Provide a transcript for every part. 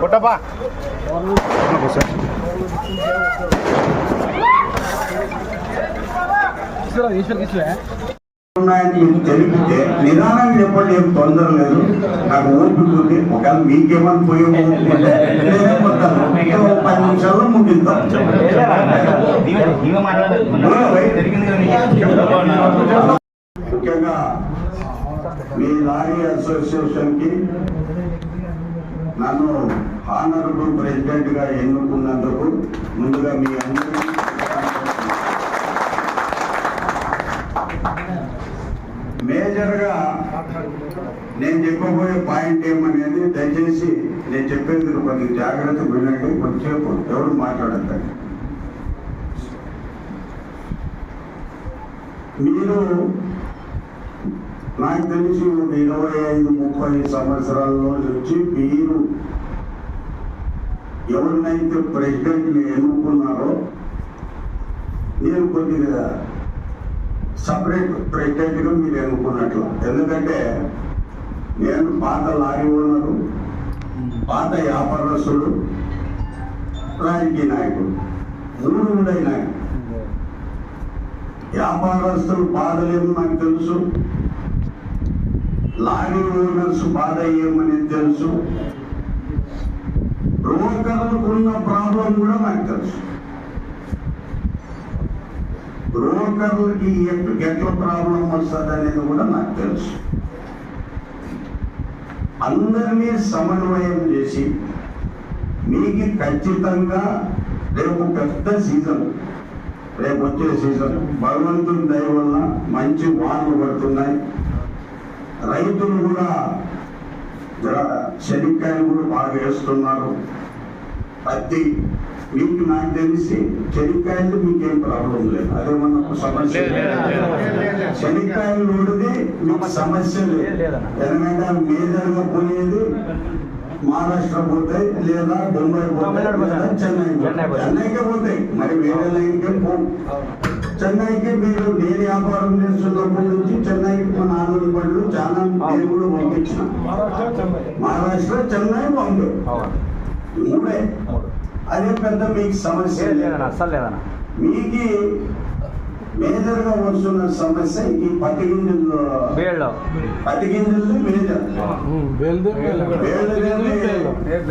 పుట్టప్పా ఉన్నాయని మీకు తెలిపితే నిదానం చెప్పండి ఏం తొందర లేదు నాకు ఓపిక ఉంది ఒకవేళ మీకేమని పోయే నేనే పోతాను పది నిమిషాల్లో ముగిద్దాం మీ లారీ అసోసియేషన్కి నన్ను ఆనరబుల్ ప్రెసిడెంట్గా ఎన్నుకున్నందుకు ముందుగా మీ అందరికీ మేజర్గా నేను చెప్పబోయే పాయింట్ ఏమనేది దయచేసి నేను చెప్పేది కొద్దిగా జాగ్రత్త వినండి కొద్దిసేపు ఎవరు మాట్లాడద్దండి. మీరు నాకు తెలిసి ఒక ఇరవై ఐదు ముప్పై సంవత్సరాల్లో నుంచి మీరు ఎవరినైతే ప్రెసిడెంట్ని ఎన్నుకున్నారో నేను కొద్దిగా సపరేట్ ప్రెసిడెంట్గా మీరు ఎన్నుకున్నట్లు. ఎందుకంటే నేను పాత లారీ ఓనరు పాత వ్యాపారస్తుడు రాజకీయ నాయకుడు మూడు నాకు వ్యాపారస్తులు బాధలేమో నాకు తెలుసు. లారీ ఓనర్స్ బాధ ఏమని తెలుసు. బ్రోకర్లకు ఉన్న ప్రాబ్లం కూడా నాకు తెలుసు. రోకర్లకి ఎట్ల ఎట్లా ప్రాబ్లం వస్తుంది అనేది కూడా నాకు తెలుసు. అందరినీ సమన్వయం చేసి మీకు ఖచ్చితంగా రేపు పెద్ద సీజన్. రేపు వచ్చే సీజన్. భగవంతుని దయ వల్ల మంచి వానలు పడుతున్నాయి. రైతులు కూడా శనక్కాయలు కూడా బాగా వేస్తున్నారు. పత్తి మీకు నాకు తెలిసి చెనిక్కాయలు మీకేం ప్రాబ్లం లేదు. అదేమన్నా ఒక సమస్య. శనక్కాయలు నోడిది మీకు సమస్య లేదు. ఎందుకంటే మేజర్గా పోయేది మహారాష్ట్ర పోతాయి లేదా బొంబాయి పోతాయి. చెన్నై. చెన్నైకే పోతాయి. మరి వేరే లైన్కే పో చెన్నైకి మీరు నేను వ్యాపారం చేస్తున్నప్పటి నుంచి చెన్నైకి మా నాలుగు బండ్లు చాలా నేను కూడా పంపించిన. మహారాష్ట్ర చెన్నై బాంబే మూడే. అదే పెద్ద మీకు సమస్య. మీకు మేజర్గా వస్తున్న సమస్య ఈ పత్తి గింజలు బేళ్ళలో పత్తి గింజలు మేజర్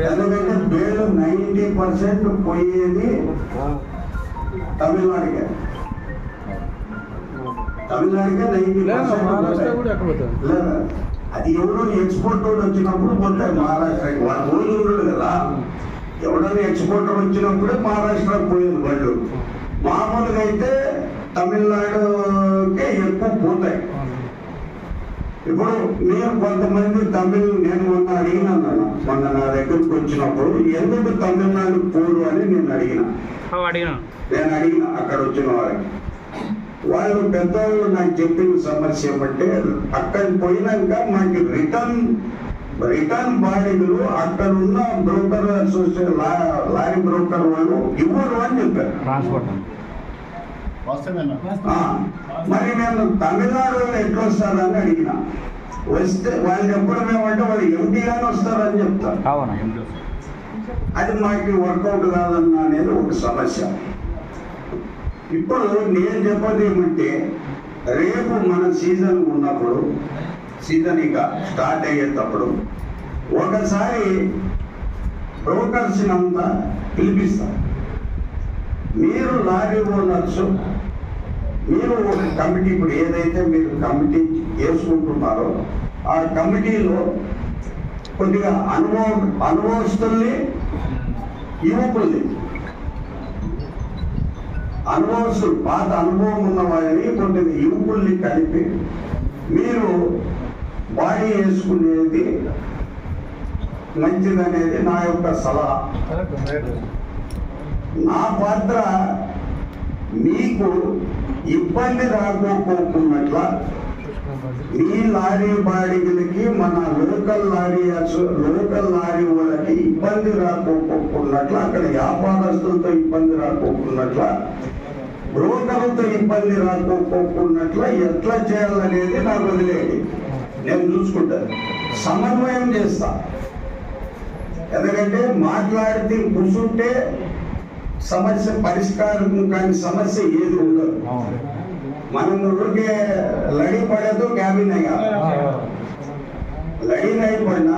ఎందుకంటే బేళ్ళు నైంటీ పర్సెంట్ పోయేది తమిళనాడుకే. పోతారు? లేదా అది ఎవరో ఎక్స్పోర్టర్ వచ్చినప్పుడు పోతాయి మహారాష్ట్రకి. వాళ్ళ రోజు ఉండదు కదా. ఎవడన్నా ఎక్స్పోర్టర్ వచ్చినప్పుడే మహారాష్ట్ర పోయేది వాళ్ళు. మామూలుగా అయితే తమిళనాడుకే ఎక్కువ పోతాయి. ఇప్పుడు నేను కొంతమంది తమిళ్ నేను మొన్న అడిగినాను నాన్న. మొన్న నా దగ్గరకు వచ్చినప్పుడు ఎందుకు తమిళనాడు పోరు? అని నేను అడిగిన. అడిగినా. నేను అడిగిన అక్కడ వచ్చిన వారికి. వాళ్ళు పెద్దవాళ్ళు నాకు చెప్పిన సమస్య ఏమంటే అక్కడ పోయినాక మాకు రిటర్న్ రిటర్న్ బాడీలు అక్కడ ఉన్న బ్రోకర్ అసోసియేషన్ లారీ బ్రోకర్ వాళ్ళు ఇవ్వరు అని చెప్పారు. ట్రాన్స్పోర్ట్ మరి నేను తమిళనాడు ఎట్లా వస్తారని అడిగిన. వస్తే వాళ్ళు చెప్పడం ఏమంటే వాళ్ళు ఎంపీగానే వస్తారని చెప్తారు. అవునా? అది మాకు వర్కౌట్ కాదన్న అనేది ఒక సమస్య. ఇప్పుడు నేను చెప్పేది ఏమంటే రేపు మన సీజన్ ఉన్నప్పుడు సీజన్ ఇక స్టార్ట్ అయ్యేటప్పుడు ఒకసారి బ్రోకర్స్ అంతా పిలిపిస్తాం. మీరు లారీ ఉండొచ్చు మీరు ఒక కమిటీ ఇప్పుడు ఏదైతే మీరు కమిటీ వేసుకుంటున్నారో ఆ కమిటీలో కొద్దిగా అనుభవ అనుభవస్తుల్ని యువకుల్ని అనుభవం పాత అనుభవం ఉన్న వారిని కొద్దిగా యువకుల్ని కలిపి మీరు బాడీ వేసుకునేది మంచిదనేది నా యొక్క సలహా. నా పాత్ర మీకు ఇబ్బంది రాకపోకున్నట్ల ఈ లారీ బాడీలకి మన లోకల్ లారీ లోకల్ లారీ వాళ్ళకి ఇబ్బంది రాకపోకున్నట్ల అక్కడ వ్యాపారస్తులతో ఇబ్బంది రాకపోకున్నట్ల బ్రోకర్లతో ఇబ్బంది రాకపోకున్నట్ల ఎట్లా చేయాలనేది నాకు వదిలేయండి. నేను చూసుకుంటాను. సమన్వయం చేస్తా. ఎందుకంటే మాట్లాడితే కూర్చుంటే సమస్య పరిష్కారం కాని సమస్య ఏది ఉండదు. మనం ఊరికే లడి పడేదో క్యాబిన్ లైన్ అయిపోయినా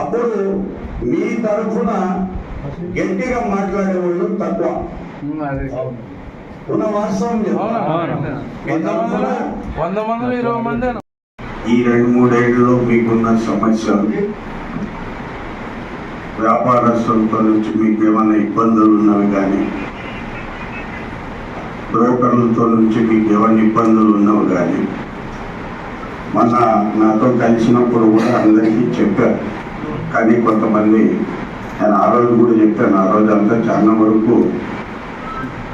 అప్పుడు మీ తరఫున గట్టిగా మాట్లాడే వాళ్ళు తక్కువ. ఉన్న వాస్తవం వంద మంది ఇరవై మంది ఈ రెండు మూడేళ్ళలో మీకున్న సమస్యలు వ్యాపారస్తులతో నుంచి మీకు ఏమైనా ఇబ్బందులు ఉన్నవి కానీ బ్రోకర్లతో నుంచి మీకు ఏమైనా ఇబ్బందులు ఉన్నవి కానీ మొన్న నాతో కలిసినప్పుడు కూడా అందరికీ చెప్పారు కానీ కొంతమంది నేను ఆ రోజు కూడా చెప్పాను ఆ రోజు అంతా చాలా వరకు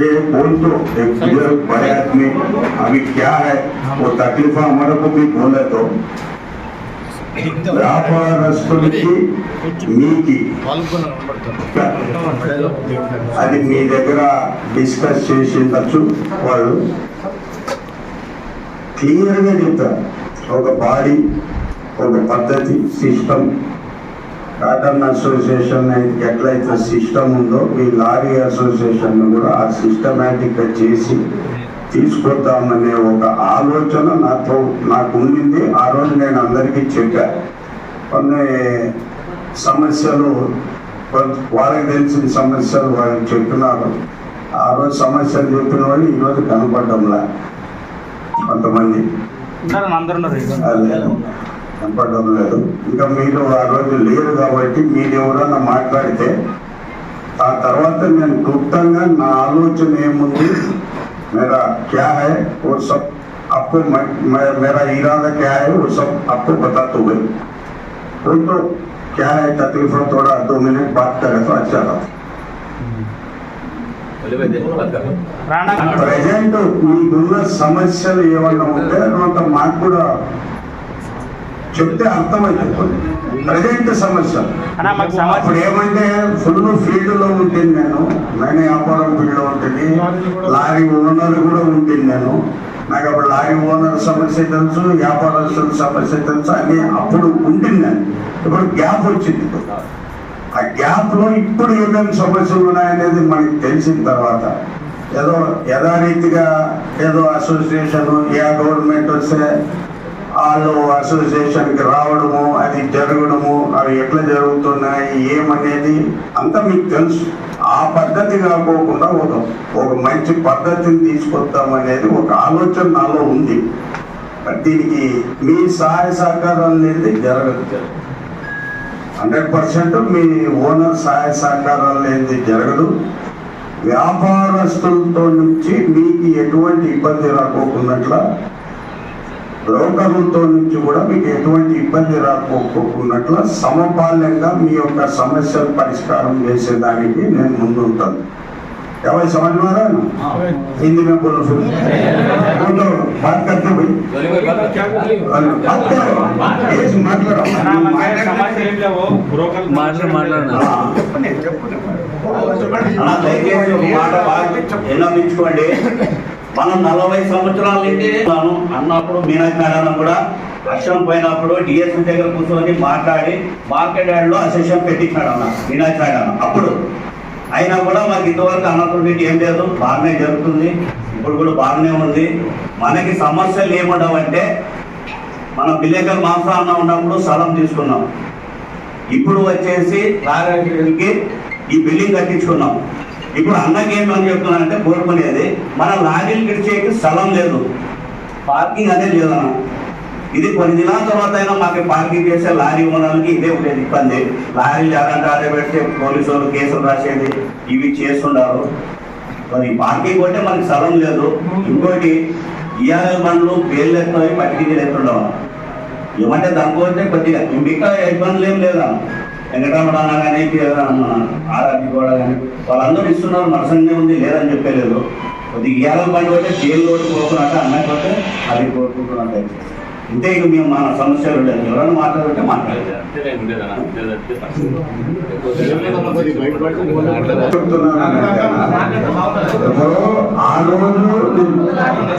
ये बोल तो एक बुजुर्ग बड़े आदमी अभी क्या है वो तकलीफा हमारे को भी बोले तो వ్యాపారస్తులకి మీకి అది మీ దగ్గర డిస్కస్ చేసి ఉండొచ్చు వాళ్ళు క్లియర్ గా చెప్తారు ఒక బాడీ ఒక పద్ధతి సిస్టమ్ కాటన్ అసోసియేషన్ ఎట్లయితే సిస్టమ్ ఉందో మీ లారీ అసోసియేషన్ కూడా ఆ సిస్టమేటిక్గా చేసి తీసుకొద్దామనే ఒక ఆలోచన నాతో నాకు ఉండింది. ఆ రోజు నేను అందరికీ చెప్పా. కొన్ని సమస్యలు వాళ్ళకి తెలిసిన సమస్యలు వాళ్ళు చెప్పినారు. ఆ రోజు సమస్యలు చెప్పిన వాళ్ళు ఈరోజు కనపడడంలా కొంతమంది. అదే. కనపడడం లేదు ఇంకా మీరు ఆ రోజు లేరు కాబట్టి మీరు ఎవరైనా మాట్లాడితే ఆ తర్వాత నేను క్లుప్తంగా నా ఆలోచన ఏముంది मेरा क्या है वो सब आपको मैं, मैं, मेरा इरादा क्या है वो सब आपको बताते हुए वो तो क्या है तकलीफ थोड़ा दो मिनट बात करें तो अच्छा था ప్రజెంట్ మీకున్న సమస్యలు ఏమన్నా ఉంటే కొంత మాకు కూడా చెప్తే అర్థమైపోతుంది ప్రజెంట్ సమస్య. అప్పుడు ఏమంటే ఫుల్ ఫీల్డ్లో ఉంటుంది నేను నేను వ్యాపారం ఫీల్డ్లో ఉంటుంది లారీ ఓనర్ కూడా ఉంటుంది నేను. నాకు అప్పుడు లారీ ఓనర్ సమస్య తెలుసు వ్యాపారస్తుల సమస్య తెలుసు అని అప్పుడు ఉంటుంది నేను. ఇప్పుడు గ్యాప్ వచ్చింది. ఆ గ్యాప్లో ఇప్పుడు ఏమేమి సమస్యలు ఉన్నాయనేది మనకి తెలిసిన తర్వాత ఏదో యథారీతిగా ఏదో అసోసియేషన్ ఏ గవర్నమెంట్ వస్తే వాళ్ళు అసోసియేషన్కి రావడము అది జరగడము అవి ఎట్లా జరుగుతున్నాయి ఏమనేది అంతా మీకు తెలుసు. ఆ పద్ధతి కాకోకుండా ఒక ఒక మంచి పద్ధతిని తీసుకొద్దామనేది ఒక ఆలోచన నాలో ఉంది. దీనికి మీ సహాయ సహకారం అనేది జరగదు. హండ్రెడ్ పర్సెంట్ మీ ఓనర్ సహాయ సహకారాలు లేనిది జరగదు. వ్యాపారస్తులతో నుంచి మీకు ఎటువంటి ఇబ్బంది రాకోకున్నట్ల లోకరులతో నుంచి కూడా మీకు ఎటువంటి ఇబ్బంది రాకపోకున్నట్లు సమపాల్యంగా మీ యొక్క సమస్యలు పరిష్కారం చేసేదానికి నేను ముందుంటాను. ఎవరి సమాజవారా హిందీ మే బాగా మనం నలభై సంవత్సరాల నుండి అన్నప్పుడు మీనాక్షి కూడా అక్షరం పోయినప్పుడు డిఎస్ఎం దగ్గర కూర్చొని మాట్లాడి మార్కెట్ యార్డ్లో అసోసియేషన్ పెట్టించాడు అన్న మీనాక్షి అప్పుడు అయినా కూడా మాకు ఇంతవరకు అన్నటువంటి ఏం లేదు. బాగానే జరుగుతుంది. ఇప్పుడు కూడా బాగానే ఉంది. మనకి సమస్యలు ఏముండవంటే మనం విలేకర్ మాంసాన్న ఉన్నప్పుడు స్థలం తీసుకున్నాం. ఇప్పుడు వచ్చేసి లారీకి ఈ బిల్డింగ్ కట్టించుకున్నాం. ఇప్పుడు అన్నకి పని చెప్తున్నానంటే కోరుకునేది మన లారీలు గిడిచేకి స్థలం లేదు. పార్కింగ్ అనేది లేదన్న ఇది కొన్ని దినాల తర్వాత అయినా మాకు పార్కింగ్ చేసే లారీ ఓనర్లకి ఇదే ఉండేది ఇబ్బంది. లారీలు ఎలాంటి ఆడే పెడితే పోలీసు వాళ్ళు కేసులు రాసేది ఇవి చేస్తుండారు. మరి పార్కింగ్ కొంటే మనకి స్థలం లేదు. ఇంకోటి ఇయాల బండ్లు బేళ్ళు ఎత్తున్నాయి పట్టికి ఎత్తుండవు. ఏమంటే దానికోతే కొద్దిగా. మిగతా ఇబ్బందులు ఏం లేదా వెంకటరమణ కానీ ఆర్ఆర్పి కూడా కానీ వాళ్ళందరూ ఇస్తున్నారు మనసంగా ఉంది లేదని చెప్పలేదు. కొద్దిగా ఇయ్యాల బండి ఒకటి జైలు ఒకటి కోరుకున్నట్టు అన్నట్టు ఒకటి అది కోరుకుంటున్నట్టు ఇంతే ఇక మేము మన సమస్యలు లేదు ఎవరైనా మాట్లాడుకుంటే మాట్లాడలేదు ఆ రోజు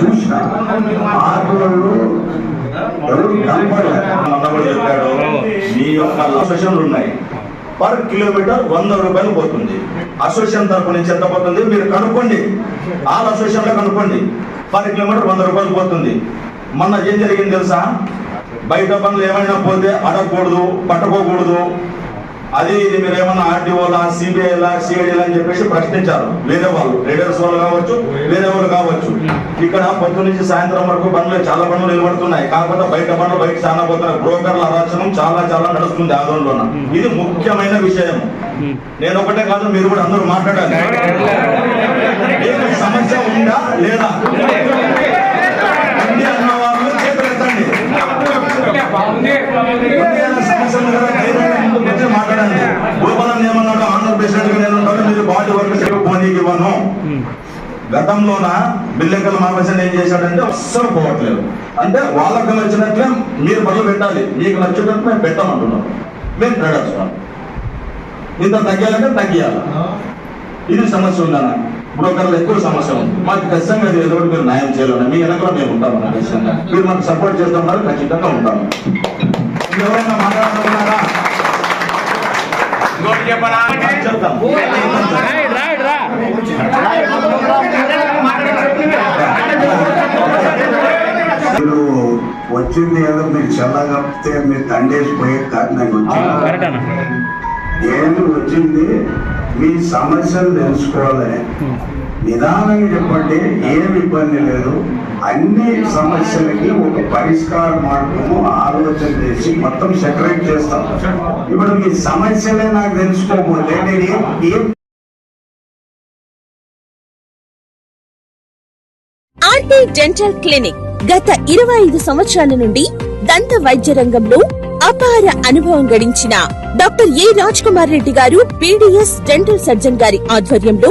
చూసిన ఆ రోజు ఎవరు కనపడలేదు. చెప్పాడు మీ యొక్క అసోసియేషన్లు ఉన్నాయి. పర్ కిలోమీటర్ వంద రూపాయలు పోతుంది. అసోసియేషన్ తరపు నుంచి ఎంత పోతుంది? మీరు కనుక్కోండి. ఆల్ అసోసియేషన్లో కనుక్కోండి. పర్ కిలోమీటర్ వంద రూపాయలు పోతుంది. మొన్న ఏం జరిగింది తెలుసా? బయట పనులు ఏమైనా పోతే అడగకూడదు పట్టుకోకూడదు. అది ఇది మీరు ఏమన్నా ఆర్టీఓలా సిబిఐలా సిఐడిలా అని చెప్పేసి ప్రశ్నించారు. వేరే వాళ్ళు. రీడర్స్ వాళ్ళు కావచ్చు వేరే వాళ్ళు కావచ్చు. ఇక్కడ పొద్దు నుంచి సాయంత్రం వరకు బండ్లు చాలా పనులు నిలబడుతున్నాయి. కాకపోతే బయట పనులు బయట చాలా పోతున్నాయి బ్రోకర్ల అరాచనం చాలా చాలా నడుస్తుంది ఆందోళన ఇది ముఖ్యమైన విషయం. నేను ఒకటే కాదు మీరు కూడా అందరూ మాట్లాడాలి. సమస్య ఉందా లేదా? అన్న వాళ్ళు చేతులు ఎత్తండి ఏదైనా సమస్య ఉంది కదా, అయితే ముందుకు వచ్చి మాట్లాడండి. గోపాలం ఏమన్నాడు ఆంధ్ర ప్రెసిడెంట్గా నేను ఉంటాను మీరు బాడీ వర్క్ పోనీకి ఇవ్వను. గతంలోన బిల్లెక్కల మామేశ్వరం ఏం చేశాడంటే అస్సలు పోవట్లేదు. అంటే వాళ్ళకి నచ్చినట్లే మీరు మొదలు పెట్టాలి. మీకు నచ్చినట్టు మేము పెట్టమంటున్నాం. మేము పెట్టేస్తున్నాం ఇంత తగ్గాలంటే తగ్గియాలి. ఇది సమస్య ఉందన్న బ్రోకర్లు ఎక్కువ సమస్య ఉంది. మాకు ఖచ్చితంగా ఏదో ఒకటి మీరు న్యాయం చేయాలన్నా మీ వెనకాల మేము ఉంటాం అన్న ఖచ్చితంగా మీరు మాకు సపోర్ట్ చేస్తున్నారు ఖచ్చితంగా ఉంటాము ఎవరైనా మాట్లాడుతున్నారా? వచ్చింది ఏదో మీరు చల్లగప్తే మీరు తండేసిపోయే కాదు నాకు వచ్చింది నేను వచ్చింది? మీ సమస్యలు తెలుసుకోవాలని. నిదానంగా చెప్పండి ఏమి ఇబ్బంది లేదు. అన్ని సమస్యలకి ఒక పరిష్కార మార్గము ఆలోచన చేసి మొత్తం సెటరేట్ చేస్తాం. ఇప్పుడు మీ సమస్యలే నాకు తెలుసుకోకపోతే నేను ఏం ఏం ఆర్టీ డెంటల్ క్లినిక్ గత ఇరవై ఐదు సంవత్సరాల నుండి దంత వైద్య రంగంలో అపార అనుభవం గడించిన doctor A Raj Kumar Reddy garu PDS dental surgeon గారి ఆధ్వర్యంలో